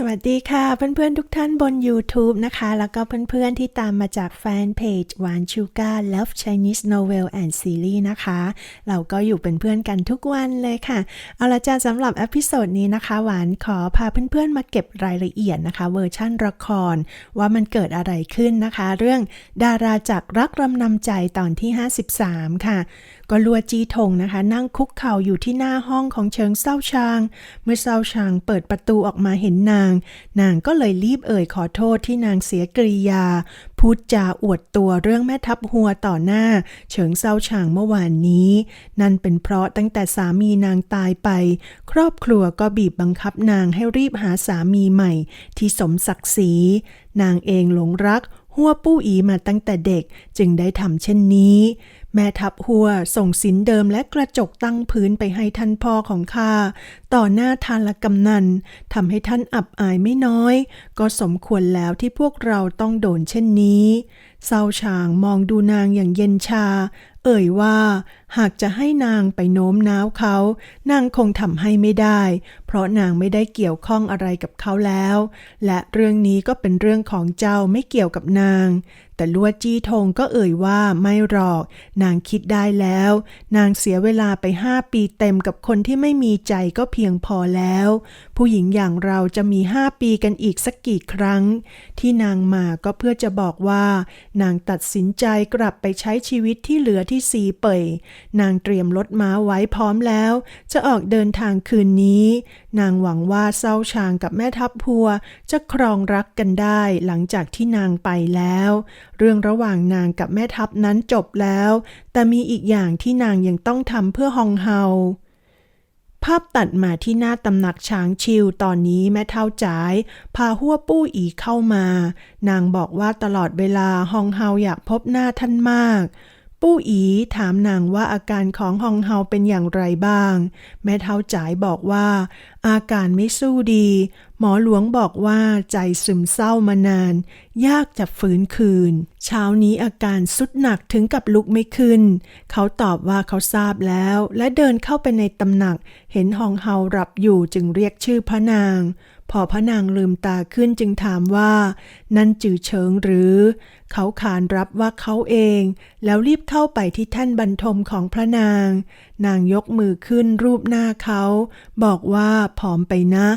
สวัสดีค่ะเพื่อนๆทุกท่านบน YouTube นะคะ แล้วก็เพื่อนๆที่ตามมาจากแฟนเพจหวานชูการ Love Chinese Novel and Series นะคะ เราก็อยู่เป็นเพื่อนกันทุกวันเลยค่ะ เอาละจ้าสำหรับอพิโซดนี้นะคะ หวานขอพาเพื่อนๆมาเก็บรายละเอียดนะคะ เวอร์ชั่นละคร ว่ามันเกิดอะไรขึ้นนะคะ เรื่องดาราจากรักรำนำใจตอนที่ 53 ค่ะ ก็ลัวจีทงนะคะ นั่งคุกเข่าอยู่ที่หน้าห้องของเชิงเศร้าชาง เมื่อเศร้าชางเปิดประตูออกมาเห็นนาง นางก็เลยรีบเอ่ยขอโทษที่นางเสียกริยา พูดจาอวดตัวเรื่องแม่ทัพหัวต่อหน้า เฉิงเศร้าชางเมื่อวานนี้ นั่นเป็นเพราะตั้งแต่สามีนางตายไป ครอบครัวก็บีบบังคับนางให้รีบหาสามีใหม่ ที่สมศักดิ์ศรีนางเองหลงรักหัวปู้อีมาตั้งแต่เด็กจึงได้ทำเช่นนี้ แม่ทัพหัวส่งสินเดิมและกระจกตั้งพื้นไปให้ท่านพ่อของข้าต่อหน้าทานละกำนันทำให้ท่านอับอายไม่น้อย ก็สมควรแล้วที่พวกเราต้องโดนเช่นนี้เศร้าชางมองดูนางอย่างเย็นชา เอ่ยว่า หากจะให้นางไปโน้มน้าวเขา นางคงทำให้ไม่ได้ เพราะนางไม่ได้เกี่ยวข้องอะไรกับเขาแล้ว และเรื่องนี้ก็เป็นเรื่องของเจ้าไม่เกี่ยวกับนาง แต่ลวดจี้ทงก็เอ่ยว่าไม่หรอก นางคิดได้แล้ว นางเสียเวลาไปห้าปีเต็มกับคนที่ไม่มีใจก็พียงพอแล้ว ผู้หญิงอย่างเราจะมีห้าปีกันอีกสักกี่ครั้ง ที่นางมาก็เพื่อจะบอกว่า นางตัดสินใจกลับไปใช้ชีวิตที่เหลือที่ซีเป่ยนางเตรียมรถม้าไว้พร้อมแล้ว จะออกเดินทางคืนนี้ นางหวังว่าเศร้าชางกับแม่ทัพพัว จะครองรักกันได้หลังจากที่นางไปแล้ว เรื่องระหว่างนางกับแม่ทัพนั้นจบแล้ว แต่มีอีกอย่างที่นางยังต้องทำเพื่อฮองเฮา ภาพตัดมาที่หน้าตำหนักช้างชิวตอนนี้แม่เท่าจ๋าย พาหัวปู้อีเข้ามา นางบอกว่าตลอดเวลาฮองเฮาอยากพบหน้าท่านมาก ปู้อีถามนางว่าอาการของฮองเฮาเป็นอย่างไรบ้าง แม่เท่าจ๋ายบอกว่า อาการไม่สู้ดี หมอหลวงบอกว่าใจซึมเศร้ามานาน ยากจะฟื้นคืน เช้านี้อาการสุดหนักถึงกับลุกไม่ขึ้น เขาตอบว่าเขาทราบแล้ว และเดินเข้าไปในตำหนัก เห็นฮองเฮาหลับอยู่จึงเรียกชื่อพระนาง พอพระนางลืมตาขึ้นจึงถามว่า นั่นจือเฉิงหรือ เขาขานรับว่าเขาเอง แล้วรีบเข้าไปที่แท่นบรรทมของพระนาง นางยกมือขึ้นรูปหน้าเขา บอกว่าผอมไปนะ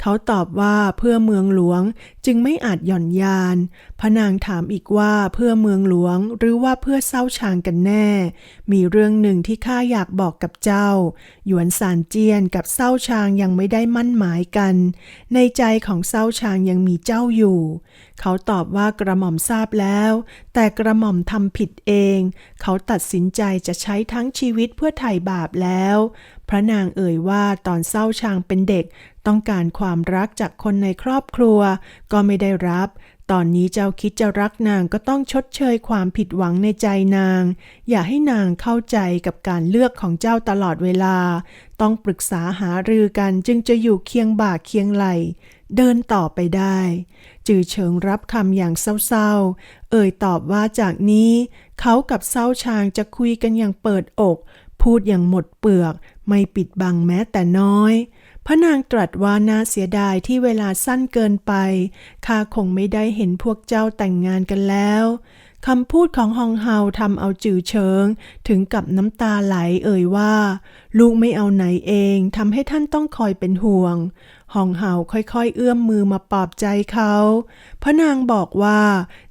เขาตอบว่าเพื่อเมืองหลวงจึงไม่อาจหย่อนยาน พระนางถามอีกว่าเพื่อเมืองหลวงหรือว่าเพื่อเศร้าชางกันแน่ มีเรื่องหนึ่งที่ข้าอยากบอกกับเจ้า หยวนซานเจียนกับเศร้าชางยังไม่ได้มั่นหมายกัน ในใจของเศร้าชางยังมีเจ้าอยู่ เขาตอบว่ากระหม่อมทราบแล้ว แต่กระหม่อมทำผิดเอง เขาตัดสินใจจะใช้ทั้งชีวิตเพื่อไถ่บาปแล้ว พระนางเอ่ยว่าตอนเศร้าชางเป็นเด็ก ต้องการความรักจากคนในครอบครัว ก็ไม่ได้รับ ตอนนี้เจ้าคิดจะรักนางก็ต้องชดเชยความผิดหวังในใจนาง อย่าให้นางเข้าใจกับการเลือกของเจ้าตลอดเวลา ต้องปรึกษาหารือกันจึงจะอยู่เคียงบ่าเคียงไหลเดินต่อไปได้ จือเฉิงรับคำอย่างเศร้าๆ เอ่ยตอบว่าจากนี้ เขากับเศร้าชางจะคุยกันอย่างเปิดอก พูดอย่างหมดเปลือก ไม่ปิดบังแม้แต่น้อย พระนางตรัสว่าน่าเสียดายที่เวลาสั้นเกินไป ข้าคงไม่ได้เห็นพวกเจ้าแต่งงานกันแล้วคำพูดของฮองเฮาทำเอาจือเชิง ถึงกับน้ำตาไหลเอ่ยว่าลูกไม่เอาไหนเองทำให้ท่านต้องคอยเป็นห่วงฮองเฮาค่อยๆ เอื้อมมือมาปลอบใจเขาพระนางบอกว่า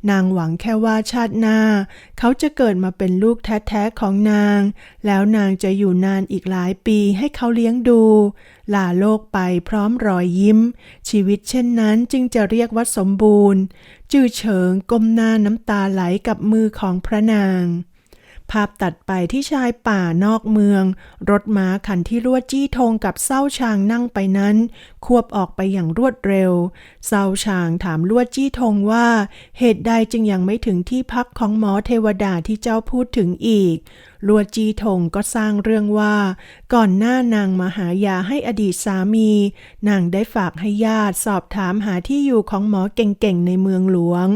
นางหวังแค่ว่าชาติหน้า เขาจะเกิดมาเป็นลูกแท้ๆของนาง แล้วนางจะอยู่นานอีกหลายปีให้เขาเลี้ยงดู ลาโลกไปพร้อมรอยยิ้ม ชีวิตเช่นนั้นจึงจะเรียกว่าสมบูรณ์ จือเฉิงก้มหน้าน้ำตาไหลกับมือของพระนาง ภาพตัดไปที่ชายป่านอกเมือง รถม้าคันที่ลวดจี้ธงกับเศร้าชางนั่งไปนั้นควบออกไปอย่างรวดเร็วเศร้าชางถามลวดจี้ธงว่า เหตุใดจึงยังไม่ถึงที่พักของหมอเทวดาที่เจ้าพูดถึงอีกลัวจีทงก็สร้างเรื่องว่า ก่อนหน้านางมาหายาให้อดีตสามี นางได้ฝากให้ญาติสอบถามหาที่อยู่ของหมอเก่งๆในเมืองหลวง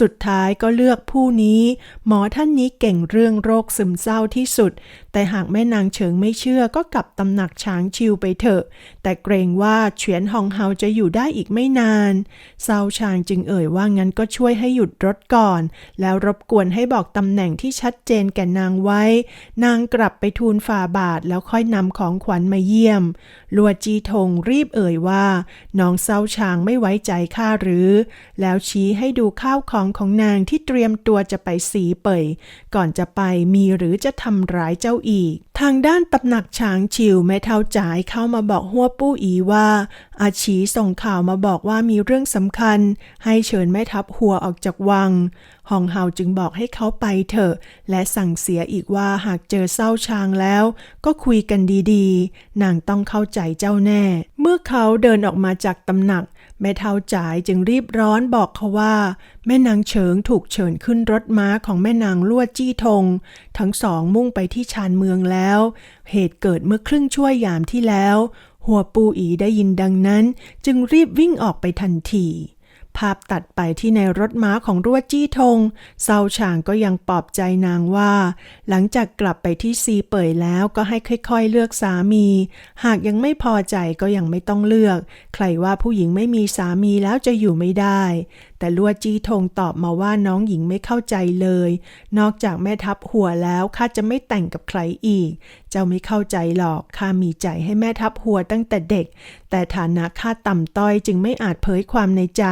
สุดท้ายก็เลือกผู้นี้ หมอท่านนี้เก่งเรื่องโรคซึมเศร้าที่สุด แต่หากแม่นางเฉิงไม่เชื่อก็กลับตำหนักช้างชิวไปเถอะ แต่เกรงว่าเฉียนฮองเฮาจะอยู่ได้อีกไม่นานเซาชางจึงเอ่ยว่างั้นก็ช่วยให้หยุดรถก่อน แล้วรบกวนให้บอกตำแหน่งที่ชัดเจนแก่นางไว้ นางกลับไปทูลฝ่าบาทแล้วค่อยนำของขวัญมาเยี่ยม ลัวจีทงรีบเอ่ยว่า น้องเซาชางไม่ไว้ใจข้าหรือ แล้วชี้ให้ดูข้าวของของนางที่เตรียมตัวจะไปสีเป่ย ก่อนจะไปมีหรือจะทำร้ายเจ้าอีก ทางด้านตำหนักช้างชิวแม่เท่าจ๋ายเข้ามาบอกหัวปู้อีว่าอาชีส่งข่าวมาบอกว่ามีเรื่องสำคัญ ให้เชิญแม่ทัพหัวออกจากวังฮองเฮาจึงบอกให้เขาไปเถอะ และสั่งเสียอีกว่าหากเจอเศร้าชางแล้ว ก็คุยกันดีๆ นางต้องเข้าใจเจ้าแน่ เมื่อเขาเดินออกมาจากตำหนัก แม่เท่าจ๋ายจึงรีบร้อนบอกเขาว่า แม่นางเฉิงถูกเชิญขึ้นรถม้าของแม่นางลวดจี้ทง ทั้งสองมุ่งไปที่ชานเมืองแล้ว เหตุเกิดเมื่อครึ่งชั่วยามที่แล้วหัวปูอีได้ยินดังนั้น จึงรีบวิ่งออกไปทันทีภาพตัดไปที่ในรถม้าของรวจี้ทงเซาฉางก็ยังปลอบใจนางว่า หลังจากกลับไปที่ซีเป่ยแล้วก็ให้ค่อยๆเลือกสามี หากยังไม่พอใจก็ยังไม่ต้องเลือก ใครว่าผู้หญิงไม่มีสามีแล้วจะอยู่ไม่ได้แต่ลวดจี้ทงตอบมาว่าน้องหญิงไม่เข้าใจเลย นอกจากแม่ทัพหัวแล้วข้าจะไม่แต่งกับใครอีก เจ้าไม่เข้าใจหรอกข้ามีใจให้แม่ทัพหัวตั้งแต่เด็ก แต่ฐานะข้าต่ำต้อยจึงไม่อาจเผยความในใจ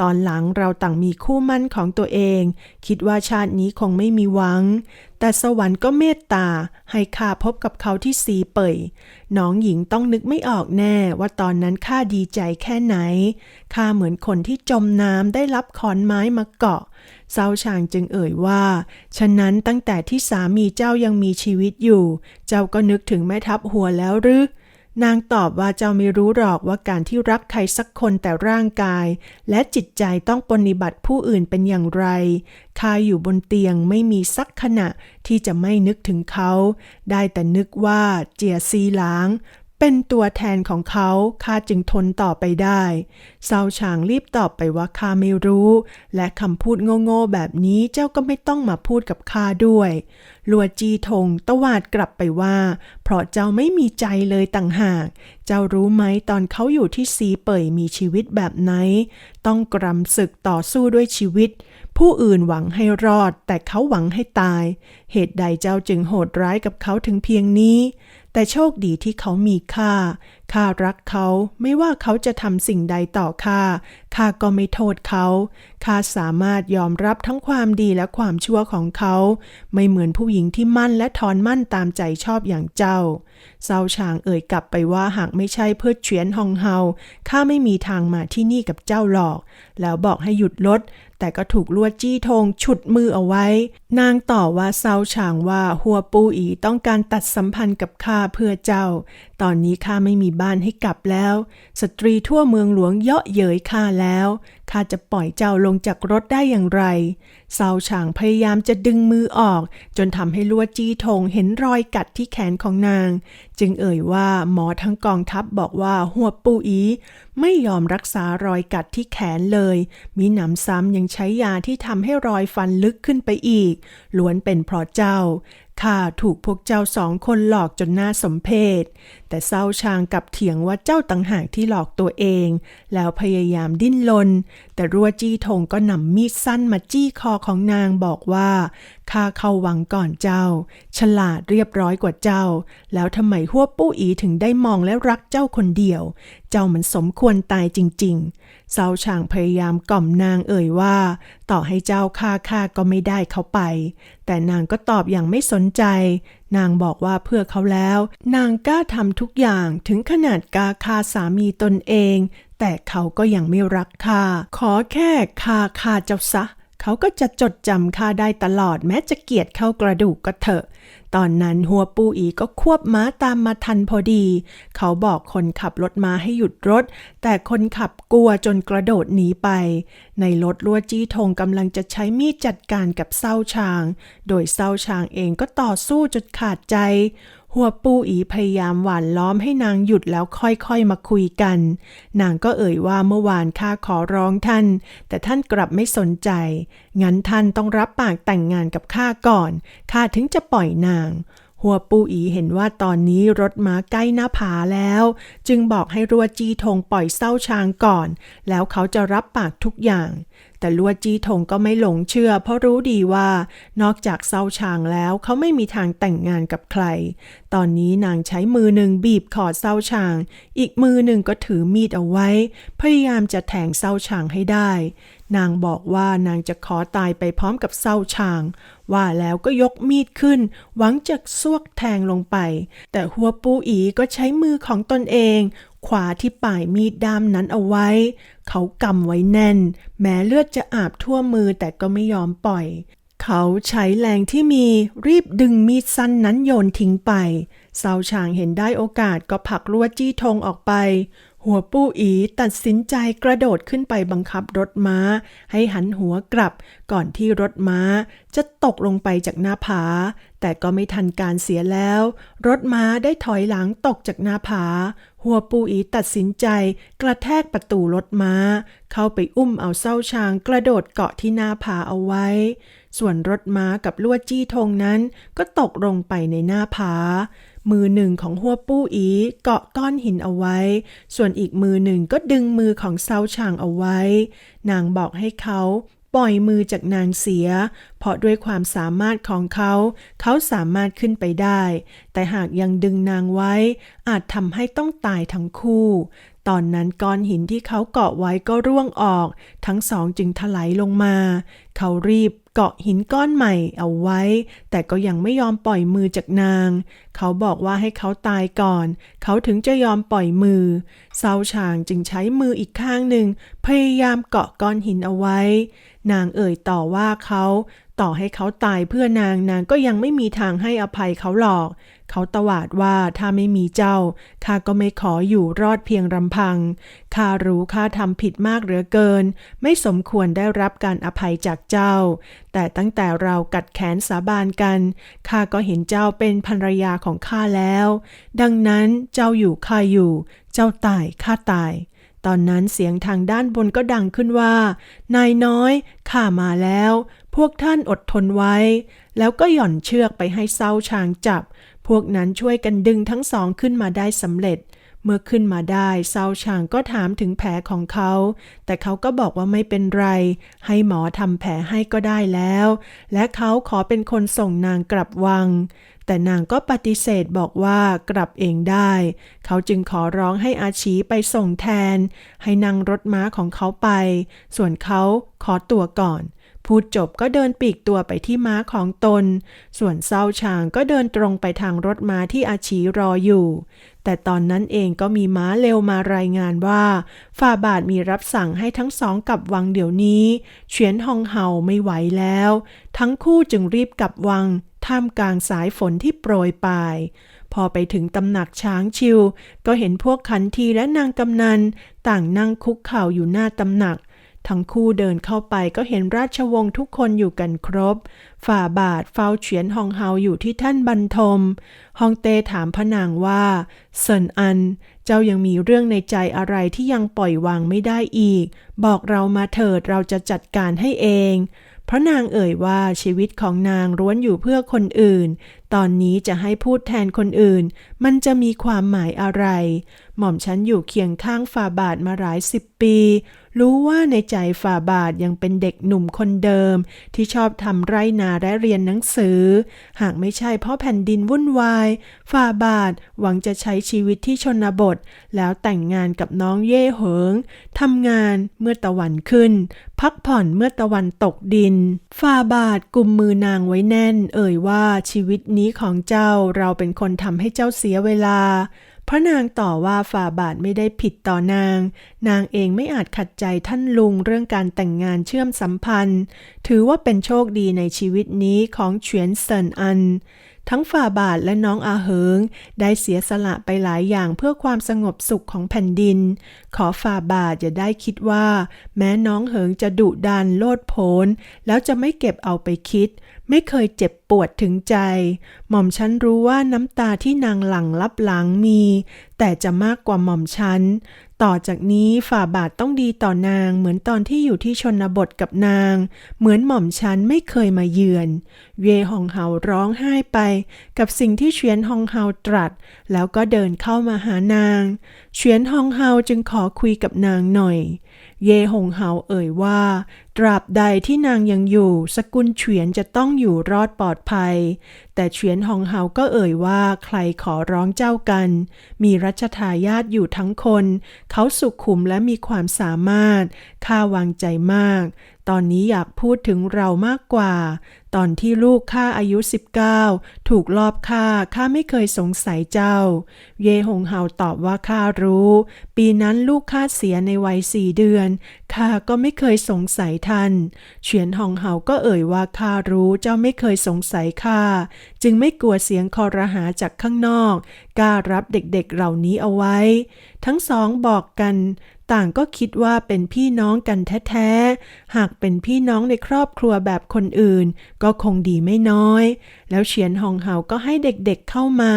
ตอนหลังเราต่างมีคู่มั่นของตัวเอง คิดว่าชาตินี้คงไม่มีหวัง แต่สวรรค์ก็เมตตา ให้ข้าพบกับเขาที่สีเป่ยน้องหญิงต้องนึกไม่ออกแน่ว่าตอนนั้นข้าดีใจแค่ไหนข้าเหมือนคนที่จมน้ำได้รับขอนไม้มาเกาะเซาชางจึงเอ่ยว่า ฉะนั้นตั้งแต่ที่สามีเจ้ายังมีชีวิตอยู่ เจ้าก็นึกถึงแม่ทัพหัวแล้วหรือ นางตอบว่าเจ้าไม่รู้หรอกว่าการที่รักใครสักคนแต่ร่างกาย และจิตใจต้องปฏิบัติผู้อื่นเป็นอย่างไรข้าอยู่บนเตียงไม่มีสักขณะที่จะไม่นึกถึงเขา ได้แต่นึกว่าเจียซีหลาง เป็นตัวแทนของเขาข้าจึงทนต่อไปได้เซาฉางรีบตอบไปว่าข้าไม่รู้ และคำพูดโง่ๆแบบนี้เจ้าก็ไม่ต้องมาพูดกับข้าด้วย ลัวจีทงตวาดกลับไปว่า เพราะเจ้าไม่มีใจเลยต่างหาก เจ้ารู้ไหมตอนเขาอยู่ที่ซีเป่ยมีชีวิตแบบไหน ต้องกรำศึกต่อสู้ด้วยชีวิต ผู้อื่นหวังให้รอด แต่เขาหวังให้ตาย เหตุใดเจ้าจึงโหดร้ายกับเขาถึงเพียงนี้ แต่โชคดีที่เขามีค่า ข้ารักเขาไม่ว่าเขาจะทำสิ่งใดต่อข้า ข้าก็ไม่โทษเขา ข้าสามารถยอมรับทั้งความดีและความชั่วของเขา ไม่เหมือนผู้หญิงที่มั่นและทอนมั่นตามใจชอบอย่างเจ้า เซาชางเอ่ยกลับไปว่าหากไม่ใช่เพื่อเฉียนฮองเฮา ข้าไม่มีทางมาที่นี่กับเจ้าหรอก แล้วบอกให้หยุดรถ แต่ก็ถูกลวดจี้ทงฉุดมือเอาไว้ นางต่อว่าเซาฉางว่าหัวปูอีต้องการตัดสัมพันธ์กับข้าเพื่อเจ้า ตอนนี้ข้าไม่มีบ้านให้กลับแล้ว สตรีทั่วเมืองหลวงเยาะเย้ยข้าแล้ว ข้าจะปล่อยเจ้าลงจากรถได้อย่างไรเซาฉางพยายามจะดึงมือออก จนทำให้ลวดจี้ทงเห็นรอยกัดที่แขนของนาง จึงเอ่ยว่าหมอทั้งกองทัพบอกว่าหัวปูอี ไม่ยอมรักษารอยกัดที่แขนเลย มีหนำซ้ำยังใช้ยาที่ทำให้รอยฟันลึกขึ้นไปอีก ล้วนเป็นเพราะเจ้า ข้าถูกพวกเจ้าสองคนหลอกจนหน่าสมเพชแต่เศร้าชางกับเถียงว่าเจ้าต่างหากที่หลอกตัวเอง แล้วพยายามดิ้นรนแต่รัวจี้ทงก็นำมีดสั้นมาจี้คอของนางบอกว่าข้าเข้าวังก่อนเจ้า ฉลาดเรียบร้อยกว่าเจ้า แล้วทำไมหัวปู้อีถึงได้มองและรักเจ้าคนเดียว เจ้ามันสมควรตายจริง ๆ เซาช่างพยายามกล่อมนางเอ่ยว่า ต่อให้เจ้าฆ่าข้าก็ไม่ได้เขาไป แต่นางก็ตอบอย่างไม่สนใจ นางบอกว่าเพื่อเขาแล้ว นางกล้าทำทุกอย่างถึงขนาดกาฆ่าสามีตนเอง แต่เขาก็ยังไม่รักข้าขอแค่ฆ่าข้าเจ้าซะเขาก็จะจดจำข้าได้ตลอดแม้จะเกลียดเข้ากระดูกก็เถอะ ตอนนั้นหัวปูอีก็ควบม้าตามมาทันพอดี เขาบอกคนขับรถม้าให้หยุดรถ แต่คนขับกลัวจนกระโดดหนีไป ในรถลัวจี้ทงกำลังจะใช้มีดจัดการกับเศร้าชาง โดยเศร้าชางเองก็ต่อสู้จนขาดใจ หัวปูอีพยายามหวานล้อมให้นางหยุดแล้วค่อยๆมาคุยกัน นางก็เอ่ยว่าเมื่อวานข้าขอร้องท่าน แต่ท่านกลับไม่สนใจ งั้นท่านต้องรับปากแต่งงานกับข้าก่อน ข้าถึงจะปล่อยนาง หัวปูอีเห็นว่าตอนนี้รถม้าใกล้หน้าผาแล้ว จึงบอกให้รัวจีทงปล่อยเศร้าชางก่อน แล้วเขาจะรับปากทุกอย่างแต่ลัวจีทงก็ไม่หลงเชื่อ เพราะรู้ดีว่า นอกจากเศร้าชางแล้วเขาไม่มีทางแต่งงานกับใคร ตอนนี้นางใช้มือหนึ่งบีบคอเศร้าชาง อีกมือหนึ่งก็ถือมีดเอาไว้ พยายามจะแทงเศร้าชางให้ได้ นางบอกว่านางจะขอตายไปพร้อมกับเศร้าชาง ว่าแล้วก็ยกมีดขึ้น หวังจะซวกแทงลงไป แต่หัวปูอีก็ใช้มือของตนเองขวาที่ป่ายมีดด้ามนั้นเอาไว้ เขากำไว้แน่น แม้เลือดจะอาบทั่วมือแต่ก็ไม่ยอมปล่อย เขาใช้แรงที่มีรีบดึงมีดสั้นนั้นโยนทิ้งไปเซาชางเห็นได้โอกาสก็ผลักลวดจี้ธงออกไป หัวปู้อีตัดสินใจกระโดดขึ้นไปบังคับรถม้า ให้หันหัวกลับก่อนที่รถม้าจะตกลงไปจากหน้าผา แต่ก็ไม่ทันการเสียแล้ว รถม้าได้ถอยหลังตกจากหน้าผา หัวปูอีตัดสินใจกระแทกประตูรถม้า เข้าไปอุ้มเอาเส้าช้างกระโดดเกาะที่หน้าผาเอาไว้ ส่วนรถม้ากับลวดจี้ธงนั้น ก็ตกลงไปในหน้าผา มือหนึ่งของหัวปู้อีเกาะก้อนหินเอาไว้ ส่วนอีกมือหนึ่งก็ดึงมือของเซาช่างเอาไว้ นางบอกให้เขาปล่อยมือจากนางเสีย เพราะด้วยความสามารถของเขา เขาสามารถขึ้นไปได้ แต่หากยังดึงนางไว้ อาจทำให้ต้องตายทั้งคู่ ตอนนั้นก้อนหินที่เขาเกาะไว้ก็ร่วงออก ทั้งสองจึงถลายลงมา เขารีบเกาะหินก้อนใหม่เอาไว้ แต่ก็ยังไม่ยอมปล่อยมือจากนาง เขาบอกว่าให้เขาตายก่อน เขาถึงจะยอมปล่อยมือเซาชางจึงใช้มืออีกข้างหนึ่งพยายามเกาะก้อนหินเอาไว้ นางเอ่ยต่อว่าเขา ต่อให้เขาตายเพื่อนางนางก็ยังไม่มีทางให้อภัยเขาหรอก เขาตวาดว่าถ้าไม่มีเจ้าข้าก็ไม่ขออยู่รอดเพียงรำพังข้ารู้ข้าทำผิดมากเหลือเกิน ไม่สมควรได้รับการอภัยจากเจ้า แต่ตั้งแต่เรากัดแขนสาบานกันข้าก็เห็นเจ้าเป็นภรรยาของข้าแล้ว ดังนั้นเจ้าอยู่ข้าอยู่ เจ้าตายข้าตาย ตอนนั้นเสียงทางด้านบนก็ดังขึ้นว่า นายน้อยข้ามาแล้ว พวกท่านอดทนไว้ แล้วก็หย่อนเชือกไปให้เศร้าช้างจับ พวกนั้นช่วยกันดึงทั้งสองขึ้นมาได้สำเร็จ เมื่อขึ้นมาได้เซาชางก็ถามถึงแผลของเขา แต่เขาก็บอกว่าไม่เป็นไร ให้หมอทำแผลให้ก็ได้แล้ว และเขาขอเป็นคนส่งนางกลับวัง แต่นางก็ปฏิเสธบอกว่ากลับเองได้ เขาจึงขอร้องให้อาชีไปส่งแทน ให้นั่งรถม้าของเขาไป ส่วนเขาขอตัวก่อน พูดจบก็เดินปีกตัวไปที่ม้าของตน ส่วนเศร้าชางก็เดินตรงไปทางรถม้าที่อาชีรออยู่ แต่ตอนนั้นเองก็มีม้าเร็วมารายงานว่าฝ่าบาทมีรับสั่งให้ทั้งสองกลับวังเดี๋ยวนี้เฉียนฮองเฮาไม่ไหวแล้ว ทั้งคู่จึงรีบกลับวัง ท่ามกลางสายฝนที่โปรยปลายพอไปถึงตำหนักช้างชิว ก็เห็นพวกขันทีและนางกำนัน ต่างนั่งคุกเข่าอยู่หน้าตำหนัก ทั้งคู่เดินเข้าไปก็เห็นราชวงศ์ทุกคนอยู่กันครบ ฝ่าบาทเฝ้าเฉียนฮองเฮาอยู่ที่ท่านบรรทม ฮองเต้ถามพระนางว่าเซินอัน เจ้ายังมีเรื่องในใจอะไรที่ยังปล่อยวางไม่ได้อีก บอกเรามาเถิดเราจะจัดการให้เองเพราะนางเอ่ยว่าชีวิตของนางล้วนอยู่เพื่อคนอื่น ตอนนี้จะให้พูดแทนคนอื่น มันจะมีความหมายอะไร หม่อมฉันอยู่เคียงข้างฝ่าบาทมาหลายสิบปี รู้ว่าในใจฝ่าบาทยังเป็นเด็กหนุ่มคนเดิม ที่ชอบทำไรนาและเรียนหนังสือ หากไม่ใช่เพราะแผ่นดินวุ่นวาย ฝ่าบาทหวังจะใช้ชีวิตที่ชนบท แล้วแต่งงานกับน้องเย่เหิงทำงานเมื่อตะวันขึ้น พักผ่อนเมื่อตะวันตกดิน ฝ่าบาทกุมมือนางไว้แน่น เอ่ยว่าชีวิตนี้ของเจ้าเราเป็นคนทำให้เจ้าเสียเวลา พระนางต่อว่าฝ่าบาทไม่ได้ผิดต่อนาง นางเองไม่อาจขัดใจท่านลุงเรื่องการแต่งงานเชื่อมสัมพันธ์ ถือว่าเป็นโชคดีในชีวิตนี้ของเฉียนเซินอัน ทั้งฝ่าบาทและน้องอาเหิง ได้เสียสละไปหลายอย่างเพื่อความสงบสุขของแผ่นดิน ขอฝ่าบาทอย่าได้คิดว่า แม้น้องเหิงจะดุดันโลดโผนแล้วจะไม่เก็บเอาไปคิด ไม่เคยเจ็บปวดถึงใจ หม่อมฉันรู้ว่าน้ำตาที่นางหลั่งลับหลังมี แต่จะมากกว่าหม่อมฉัน ต่อจากนี้ฝ่าบาทต้องดีต่อนางเหมือนตอนที่อยู่ที่ชนบทกับนาง เหมือนหม่อมฉันไม่เคยมาเยือน เยฮองเฮาร้องไห้ไป กับสิ่งที่เฉียนฮองเฮาตรัส แล้วก็เดินเข้ามาหานางเฉียนฮองเฮาจึงขอคุยกับนางหน่อย เยฮงเฮาเอ่ยว่า ตราบใดที่นางยังอยู่ สกุลเฉียนจะต้องอยู่รอดปลอดภัย แต่เฉียนฮองเฮาก็เอ่ยว่าใครขอร้องเจ้ากัน มีรัชทายาทอยู่ทั้งคน เขาสุขุมและมีความสามารถ ข้าวางใจมาก ตอนนี้อยากพูดถึงเรามากกว่า ตอนที่ลูกข้าอายุ 19 ถูกลอบฆ่าข้าไม่เคยสงสัยเจ้า เยฮงเฮาตอบว่าข้ารู้ ปีนั้นลูกข้าเสียในวัยสี่เดือนข้าก็ไม่เคยสงสัยท่านเฉียนฮองเฮาก็เอ่ยว่าข้ารู้เจ้าไม่เคยสงสัยข้าจึงไม่กลัวเสียงคอรหาจากข้างนอกกล้ารับเด็กๆเหล่านี้เอาไว้ ทั้งสองบอกกัน ต่างก็คิดว่าเป็นพี่น้องกันแท้ๆหากเป็นพี่น้องในครอบครัวแบบคนอื่น ก็คงดีไม่น้อย แล้วเฉียนฮองเฮาก็ให้เด็กๆเข้ามา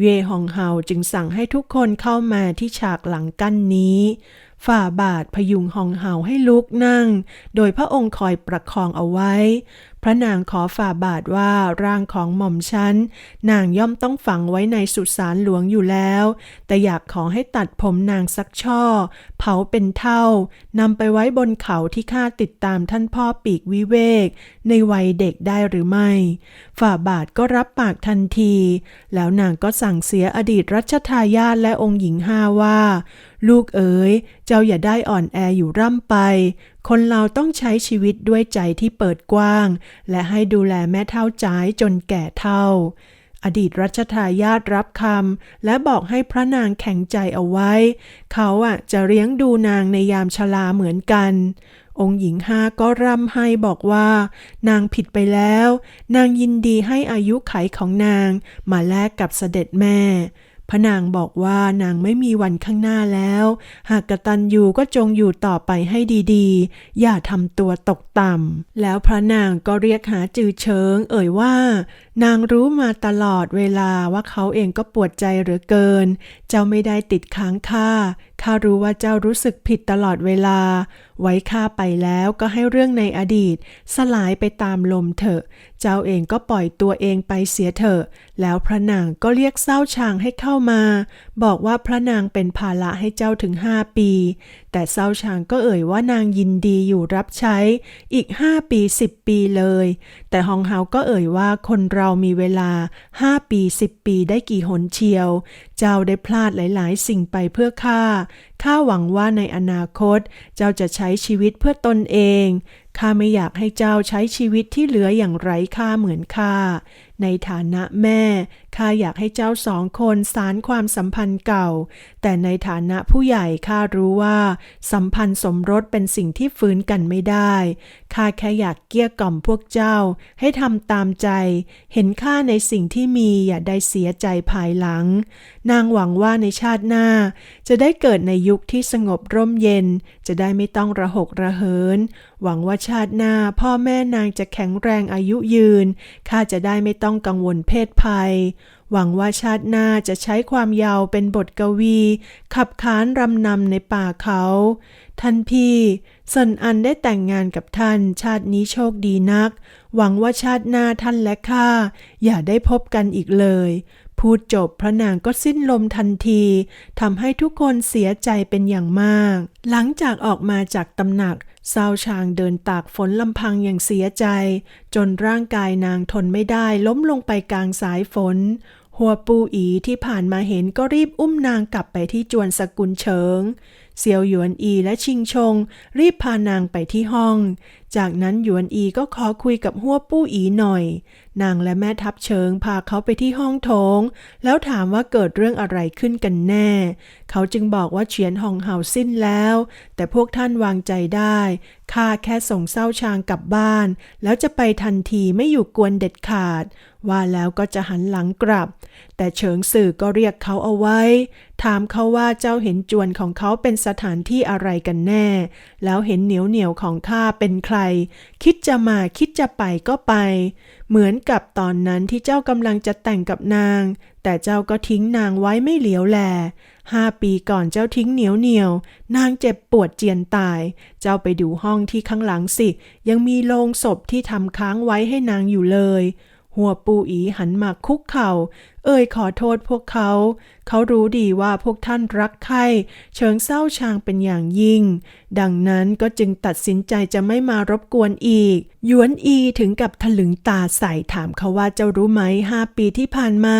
เย่ฮองเฮาจึงสั่งให้ทุกคนเข้ามาที่ฉากหลังกั้นนี้ ฝ่าบาทพยุงฮองเห่าให้ลุกนั่ง โดยพระองค์คอยประคองเอาไว้พระนางขอฝ่าบาทว่าร่างของหม่อมฉันนางย่อมต้องฝังไว้ในสุสานหลวงอยู่แล้ว แต่อยากขอให้ตัดผมนางสักช่อ เผาเป็นเท่านำไปไว้บนเขาที่ข้าติดตามท่านพ่อปีกวิเวก ในวัยเด็กได้หรือไม่ ฝ่าบาทก็รับปากทันที แล้วนางก็สั่งเสียอดีตรัชทายาทและองค์หญิงห้าว่า ลูกเอ๋ยเจ้าอย่าได้อ่อนแออยู่ร่ำไป คนเราต้องใช้ชีวิตด้วยใจที่เปิดกว้าง และให้ดูแลแม่เท่าจ้ายจนแก่เท่า อดีตรัชทายาทรับคำและบอกให้พระนางแข็งใจเอาไว้ เขาอะจะเลี้ยงดูนางในยามชราเหมือนกัน องค์หญิงห้าก็ร่ำให้บอกว่า นางผิดไปแล้ว นางยินดีให้อายุไขของนางมาแลกกับเสด็จแม่ พระนางบอกว่านางไม่มีวันข้างหน้าแล้ว หากกตันยูก็จงอยู่ต่อไปให้ดีๆ อย่าทำตัวตกต่ำแล้วพระนางก็เรียกหาจือเชิง เอ่ยว่า นางรู้มาตลอดเวลาว่าเขาเองก็ปวดใจเหลือเกิน เจ้าไม่ได้ติดค้างข้า ข้ารู้ว่าเจ้ารู้สึกผิดตลอดเวลา ไว้ข้าไปแล้วก็ให้เรื่องในอดีต สลายไปตามลมเถอะ เจ้าเองก็ปล่อยตัวเองไปเสียเถอะ แล้วพระนางก็เรียกเศร้าชางให้เข้ามา บอกว่าพระนางเป็นภาระให้เจ้าถึงห้าปี แต่เจ้าชางก็เอ่ยว่านางยินดีอยู่รับใช้อีกห้าปีสิบปีเลย แต่ฮองเฮาก็เอ่ยว่าคนเรามีเวลาห้าปีสิบปีได้กี่หนเชียว เจ้าได้พลาดหลาย ๆ สิ่งไปเพื่อข้าข้าหวังว่าในอนาคต เจ้าจะใช้ชีวิตเพื่อตนเอง ข้าไม่อยากให้เจ้าใช้ชีวิตที่เหลืออย่างไร้ค่าเหมือนข้า ในฐานะแม่ ข้าอยากให้เจ้าสองคนสารความสัมพันธ์เก่า แต่ในฐานะผู้ใหญ่ข้ารู้ว่า สัมพันธ์สมรสเป็นสิ่งที่ฟื้นกันไม่ได้ ข้าแค่อยากเกลี้ยกล่อมพวกเจ้าให้ทำตามใจ เห็นค่าในสิ่งที่มีอย่าได้เสียใจภายหลัง นางหวังว่าในชาติหน้า จะได้เกิดในยุคที่สงบร่มเย็น จะได้ไม่ต้องระหกระเหิน หวังว่าชาติหน้าพ่อแม่นางจะแข็งแรงอายุยืน ข้าจะได้ไม่ต้องกังวลเพศภัยหวังว่าชาติหน้าจะใช้ความยาวเป็นบทกวี ขับขานรำนำในป่าเขา ท่านพี่ สันอันได้แต่งงานกับท่าน ชาตินี้โชคดีนัก หวังว่าชาติหน้าท่านและข้าอย่าได้พบกันอีกเลย พูดจบพระนางก็สิ้นลมทันทีทำให้ทุกคนเสียใจเป็นอย่างมาก หลังจากออกมาจากตำหนักเศร้าชางเดินตากฝนลำพังอย่างเสียใจ จนร่างกายนางทนไม่ได้ล้มลงไปกลางสายฝน หัวปูอีที่ผ่านมาเห็นก็รีบอุ้มนางกลับไปที่จวนสกุลเฉิง เซียวหยวนอีและชิงชง รีบพานางไปที่ห้อง จากนั้นหยวนอีก็ขอคุยกับหัวปู้อีหน่อย นางและแม่ทัพเชิงพาเขาไปที่ห้องโถง แล้วถามว่าเกิดเรื่องอะไรขึ้นกันแน่ เขาจึงบอกว่าเฉียนหองเห่าสิ้นแล้ว แต่พวกท่านวางใจได้ข้าแค่ส่งเศร้าชางกลับบ้าน แล้วจะไปทันทีไม่อยู่กวนเด็ดขาด ว่าแล้วก็จะหันหลังกลับ แต่เฉิงสื่อก็เรียกเขาเอาไว้ ถามเขาว่าเจ้าเห็นจวนของเขาเป็นสถานที่อะไรกันแน่ แล้วเห็นเหนียวเหนียวของข้าเป็นใคร คิดจะมาคิดจะไปก็ไป เหมือนกับตอนนั้นที่เจ้ากำลังจะแต่งกับนาง แต่เจ้าก็ทิ้งนางไว้ไม่เหลียวแลห้าปีก่อนเจ้าทิ้งเหนียวเหนียวนางเจ็บปวดเจียนตาย เจ้าไปดูห้องที่ข้างหลังสิ ยังมีโลงศพที่ทำค้างไว้ให้นางอยู่เลย หัวปูอีหันมาคุกเข่า เอ่ยขอโทษพวกเขา เขารู้ดีว่าพวกท่านรักใครเชิงเศร้าชางเป็นอย่างยิ่ง ดังนั้นก็จึงตัดสินใจจะไม่มารบกวนอีก หยวนอีถึงกับถลึงตาใส่ถามเขาว่าเจ้ารู้ไหมห้าปีที่ผ่านมา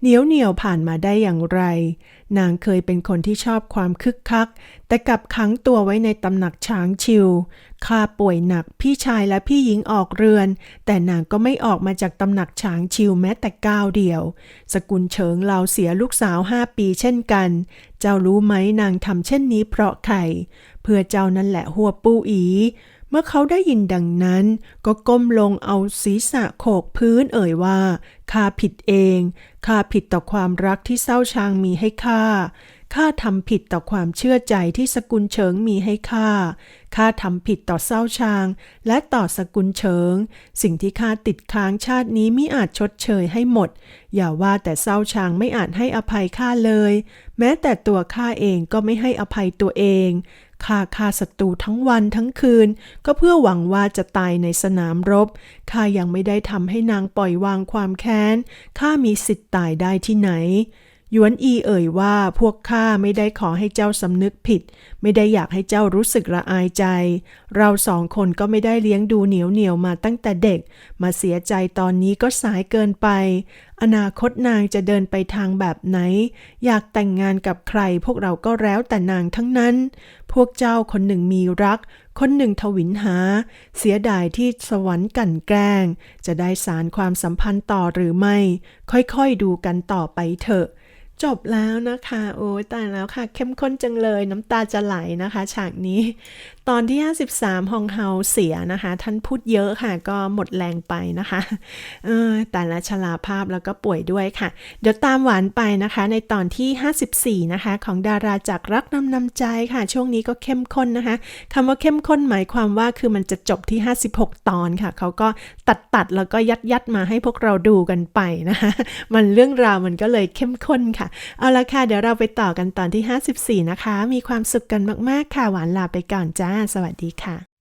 เหนียวเหนียวผ่านมาได้อย่างไร นางเคยเป็นคนที่ชอบความคึกคัก แต่กลับขังตัวไว้ในตำหนักช้างชิวข้าป่วยหนักพี่ชายและพี่หญิงออกเรือน แต่นางก็ไม่ออกมาจากตำหนักช้างชิวแม้แต่ก้าวเดียว สกุลเฉิงเราเสียลูกสาวห้าปีเช่นกัน เจ้ารู้ไหมนางทำเช่นนี้เพราะใครเพื่อเจ้านั่นแหละหัวปู้อีเมื่อเขาได้ยินดังนั้น ก็ก้มลงเอาศีรษะโขกพื้นเอ่ยว่าข้าผิดเองข้าผิดต่อความรักที่เศร้าชางมีให้ข้า ข้าทำผิดต่อความเชื่อใจที่สกุลเฉิงมีให้ข้า ข้าทำผิดต่อเศร้าชาง และต่อสกุลเฉิง สิ่งที่ข้าติดค้างชาตินี้มิอาจชดเชยให้หมด อย่าว่าแต่เศร้าชางไม่อาจให้อภัยข้าเลย แม้แต่ตัวข้าเองก็ไม่ให้อภัยตัวเองข้าฆ่าศัตรูทั้งวันทั้งคืน ก็เพื่อหวังว่าจะตายในสนามรบข้ายังไม่ได้ทำให้นางปล่อยวางความแค้นข้ามีสิทธิ์ตายได้ที่ไหน หยวนอีเอ่ยว่าพวกข้าไม่ได้ขอให้เจ้าสำนึกผิด ไม่ได้อยากให้เจ้ารู้สึกละอายใจ เราสองคนก็ไม่ได้เลี้ยงดูเหนียวเหนียวมาตั้งแต่เด็ก มาเสียใจตอนนี้ก็สายเกินไป อนาคตนางจะเดินไปทางแบบไหน อยากแต่งงานกับใครพวกเราก็แล้วแต่นางทั้งนั้น พวกเจ้าคนหนึ่งมีรัก คนหนึ่งทวินหา เสียดายที่สวรรค์กันแกล้ง จะได้สารความสัมพันธ์ต่อหรือไม่ ค่อยๆดูกันต่อไปเถอะ จบแล้วนะคะ โอ้ยตายแล้วค่ะ เข้มข้นจังเลยน้ำตาจะไหลนะคะ ฉากนี้ ตอนที่ 53 ฮองเฮาเสียนะคะ ท่านพูดเยอะค่ะ ก็หมดแรงไปนะคะเออแต่ละชราภาพแล้วก็ป่วยด้วยค่ะ เดี๋ยวตามหวานไปนะคะ ในตอนที่ 54 นะคะ ของดาราจากรักนำนำใจค่ะ ช่วงนี้ก็เข้มข้นนะคะคำว่าเข้มข้นหมายความว่าคือมันจะจบที่ 56 ตอนค่ะ เขาก็ตัดตัดๆแล้วก็ยัดยัดๆมาให้พวกเราดูกันไปนะคะ มันเรื่องราวมันก็เลยเข้มข้นค่ะ เอาละค่ะ เดี๋ยวเราไปต่อกันตอนที่ 54 นะคะ มีความสุขกันมากๆค่ะ หวานลาไปก่อนจ้าสวัสดีค่ะ